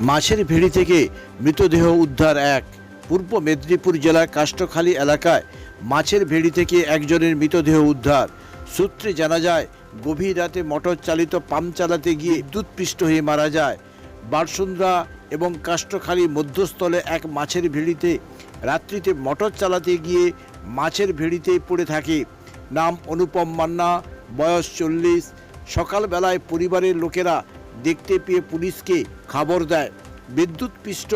মাছের ভেড়ি থেকে মৃতদেহ উদ্ধার এক। পূর্ব মেদিনীপুর জেলার কাষ্টখালী এলাকায় মাছের ভেড়ি থেকে একজনের মৃতদেহ উদ্ধার। সূত্রে জানা যায়, গভীর রাতে মোটর চালিত পাম্প চালাতে গিয়ে বিদ্যুৎপৃষ্ট হয়ে মারা যায়। বারসুন্দ্রা এবং কাষ্টখালী মধ্যস্থলে এক মাছের ভেড়িতে রাত্রিতে মোটর চালাতে গিয়ে মাছের ভেড়িতে পড়ে থাকে। নাম অনুপম মান্না, বয়স চল্লিশ। সকালবেলায় পরিবারের লোকেরা দেখতে পেয়ে পুলিশকে খবর দেয়। বিদ্যুৎপৃষ্ট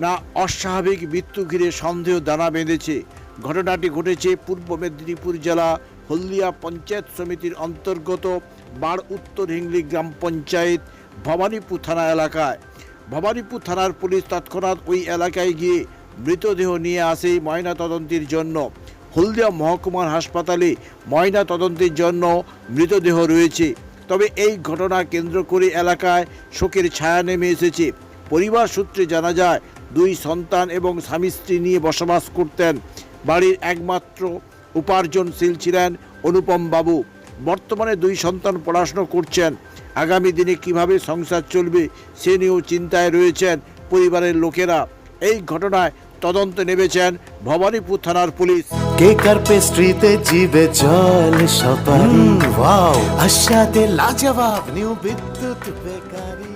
না অস্বাভাবিক মৃত্যু ঘিরে সন্দেহ দানা বেঁধেছে। ঘটনাটি ঘটেছে পূর্ব মেদিনীপুর জেলা হলদিয়া পঞ্চায়েত সমিতির অন্তর্গত বাড় উত্তর হিংলি গ্রাম পঞ্চায়েত ভবানীপুর থানা এলাকায়। ভবানীপুর থানার পুলিশ তৎক্ষণাৎ ওই এলাকায় গিয়ে মৃতদেহ নিয়ে আসে ময়নাতদন্তের জন্য। হলদিয়া মহকুমার হাসপাতালে ময়না তদন্তের জন্য মৃতদেহ রয়েছে। তবে এই ঘটনা কেন্দ্র করে এলাকায় শোকের ছায়া নেমে এসেছে। পরিবার সূত্রে জানা যায়, দুই সন্তান এবং স্বামী স্ত্রী নিয়ে বসবাস করতেন। বাড়ির একমাত্র উপার্জনশীল ছিলেন অনুপম বাবু। বর্তমানে দুই সন্তান পড়াশুনো করছেন। আগামী দিনে কীভাবে সংসার চলবে, সে নিয়েও চিন্তায় রয়েছেন পরিবারের লোকেরা। এই ঘটনায় তদন্ত নেমেছেন ভবানীপুর থানার পুলিশ। কেক আর পেস্ট্রিতে জিবে জল সপারি ওয়াও। আশাতে লাজবাব নিউ বিদ্যুৎ বেকারি।